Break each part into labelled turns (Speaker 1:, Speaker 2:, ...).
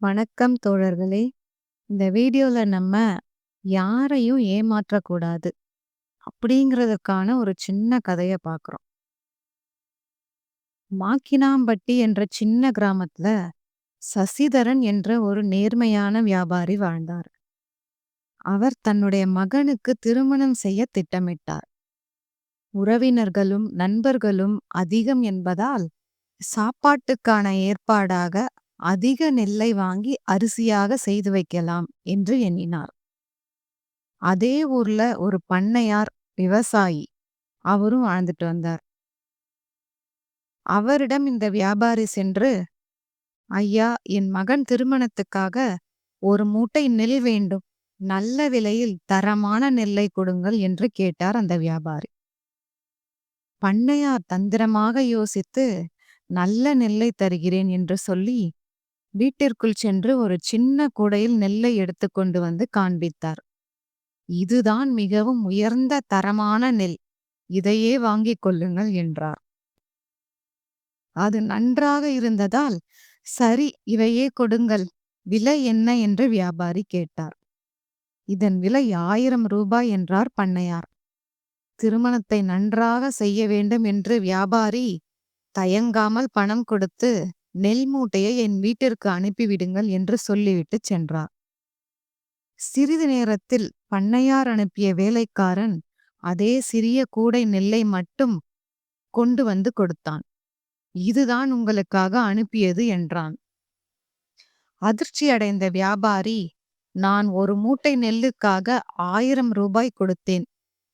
Speaker 1: வணக்கம் தோழர்களே! இந்த வீடியோல நம்ம யாரையும் ஏமாற்றக்கூடாது. அப்படிங்கிறதுக்கான ஒரு சின்ன கதையை பார்க்குறோம். மாக்கினாம்பட்டி என்ற சின்ன கிராமத்துல சசிதரன் என்ற ஒரு நேர்மையான வியாபாரி வாழ்ந்தார். அவர் தன்னுடைய மகனுக்கு திருமணம் செய்ய திட்டமிட்டார். உறவினர்களும் நண்பர்களும் அதிகம் என்பதால் சாப்பாட்டுக்கான ஏற்பாடாக அதிக நெல்லை வாங்கி அரிசியாக செய்து வைக்கலாம் என்று எண்ணினார். அதே ஊர்ல ஒரு பண்ணையார் விவசாயி அவரும் வாழ்ந்துட்டு வந்தார். அவரிடம் இந்த வியாபாரி சென்று ஐயா என் மகன் திருமணத்துக்காக ஒரு மூட்டை நெல் வேண்டும் நல்ல விலையில் தரமான நெல்லை கொடுங்கள் என்று கேட்டார் அந்த வியாபாரி பண்ணையார் தந்திரமாக யோசித்து நல்ல நெல்லை தருகிறேன் என்று சொல்லி வீட்டிற்குள் சென்று ஒரு சின்ன கூடையில் நெல்லை எடுத்துக்கொண்டு வந்து காண்பித்தார். இதுதான் மிகவும் உயர்ந்த தரமான நெல். இதையே வாங்கிக் கொள்ளுங்கள் என்றார். அது நன்றாக இருந்ததால் சரி இவையே கொடுங்கள். விலை என்ன? என்று வியாபாரி கேட்டார். இதன் விலை ஆயிரம் ரூபாய் என்றார் பண்ணையார். திருமணத்தை நன்றாக செய்ய வேண்டும் என்று வியாபாரி தயங்காமல் பணம் கொடுத்து நெல் மூட்டையை என் வீட்டிற்கு அனுப்பிவிடுங்கள் என்று சொல்லிவிட்டு சென்றார் சிறிது நேரத்தில் பண்ணையார் அனுப்பிய வேலைக்காரன் அதே சிறிய கூடை நெல்லை மட்டும் கொண்டு வந்து கொடுத்தான். இதுதான் உங்களுக்காக அனுப்பியது என்றான். அதிர்ச்சி அடைந்த வியாபாரி நான் ஒரு மூட்டை நெல்லுக்காக ஆயிரம் ரூபாய் கொடுத்தேன்.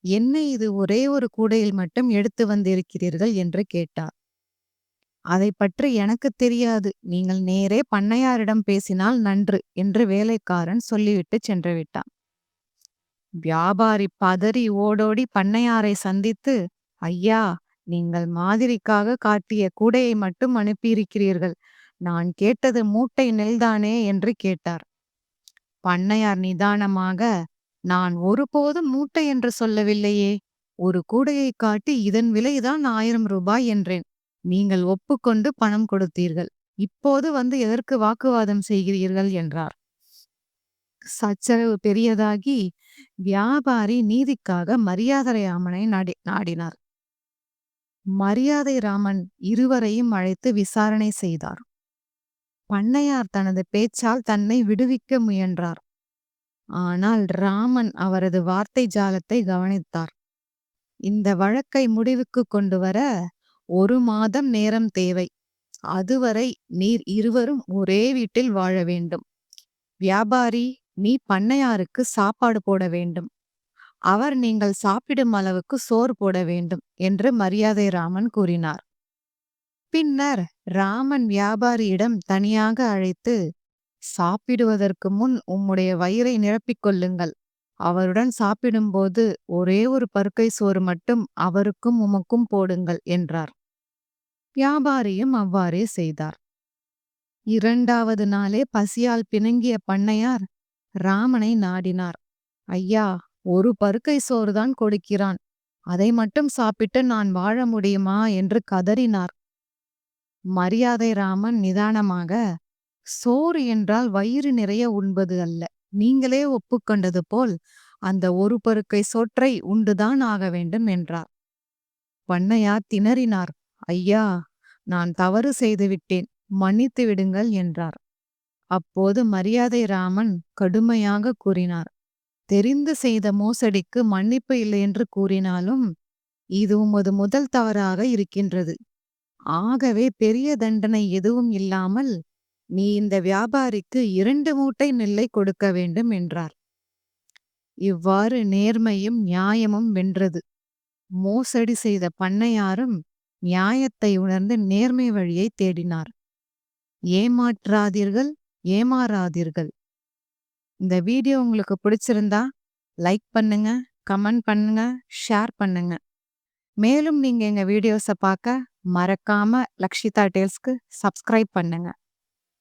Speaker 1: என்ன இது ஒரே ஒரு கூடையில் மட்டும் எடுத்து வந்திருக்கிறீர்கள்? என்று கேட்டார். அதை பற்றி எனக்கு தெரியாது. நீங்கள் நேரே பண்ணையாரிடம் பேசினால் நன்று என்று வேலைக்காரன் சொல்லிவிட்டு சென்று விட்டான். வியாபாரி பதறி ஓடோடி பண்ணையாரை சந்தித்து ஐயா நீங்கள் மாதிரிக்காக காட்டிய கூடையை மட்டும் அனுப்பியிருக்கிறீர்கள். நான் கேட்டது மூட்டை நெல்தானே? என்று கேட்டார். பண்ணையார் நிதானமாக நான் ஒருபோதும் மூட்டை என்று சொல்லவில்லையே. ஒரு கூடையை காட்டி இதன் விலைதான் ஆயிரம் ரூபாய் என்றேன். நீங்கள் ஒப்புக்கொண்டு பணம் கொடுத்தீர்கள். இப்போது வந்து எதற்கு வாக்குவாதம் செய்கிறீர்கள் என்றார். சச்சரவு பெரியதாகி வியாபாரி நீதிக்காக மரியாதை ராமனை நாடி நாடினார். மரியாதை ராமன் இருவரையும் அழைத்து விசாரணை செய்தார். பண்ணையார் தனது பேச்சால் தன்னை விடுவிக்க முயன்றார். ஆனால் ராமன் அவரது வார்த்தை ஜாலத்தை கவனித்தார். இந்த வழக்கை முடிவுக்கு கொண்டு வர ஒரு மாதம் நேரம் தேவை. அதுவரை நீர் இருவரும் ஒரே வீட்டில் வாழ வேண்டும். வியாபாரி நீ பண்ணையாருக்கு சாப்பாடு போட வேண்டும். அவர் நீங்கள் சாப்பிடும் அளவுக்கு சோறு போட வேண்டும் என்று மரியாதை ராமன் கூறினார். பின்னர் ராமன் வியாபாரியிடம் தனியாக அழைத்து சாப்பிடுவதற்கு முன் உம்முடைய வயிறை நிரப்பிக் கொள்ளுங்கள். அவருடன் சாப்பிடும்போது ஒரே ஒரு பருக்கை சோறு மட்டும் அவருக்கும் உமக்கும் போடுங்கள் என்றார். வியாபாரியும் அவ்வாறே செய்தார். இரண்டாவது நாளே பசியால் பிணங்கிய பண்ணையார் ராமனை நாடினார். ஐயா ஒரு பருக்கை சோறுதான் கொடுக்கிறான். அதை மட்டும் சாப்பிட்டு நான் வாழ முடியுமா? என்று கதறினார். மரியாதை ராமன் நிதானமாக சோறு என்றால் வயிறு நிறைய உண்பது அல்ல. நீங்களே ஒப்புக்கொண்டது போல் அந்த ஒரு பருக்கை சோற்றை உண்டுதான் ஆக வேண்டும் என்றார். பண்ணையார் திணறினார். ஐயா நான் தவறு செய்துவிட்டேன் மன்னித்து விடுங்கள் என்றார். அப்போது மரியாதை ராமன் கடுமையாக கூறினார். தெரிந்து செய்த மோசடிக்கு மன்னிப்பு இல்லை என்று கூறினாலும் இது உமது முதல் தவறாக இருக்கின்றது. ஆகவே பெரிய தண்டனை எதுவும் இல்லாமல் நீ இந்த வியாபாரிக்கு இரண்டு மூட்டை நெல்லை கொடுக்க வேண்டும் என்றார். இவ்வாறு நேர்மையும் நியாயமும் வென்றது. மோசடி செய்த பண்ணையாரும் நியாயத்தை உணர்ந்து நேர்மை வழியை தேடினார். ஏமாற்றாதீர்கள் ஏமாறாதீர்கள். இந்த வீடியோ உங்களுக்கு பிடிச்சிருந்தா லைக் பண்ணுங்க கமெண்ட் பண்ணுங்க ஷேர் பண்ணுங்க. மேலும் நீங்க எங்க வீடியோஸை பார்க்க மறக்காம லக்ஷிதா டேல்ஸ்க்கு சப்ஸ்கிரைப் பண்ணுங்க.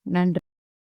Speaker 1: நன்றி.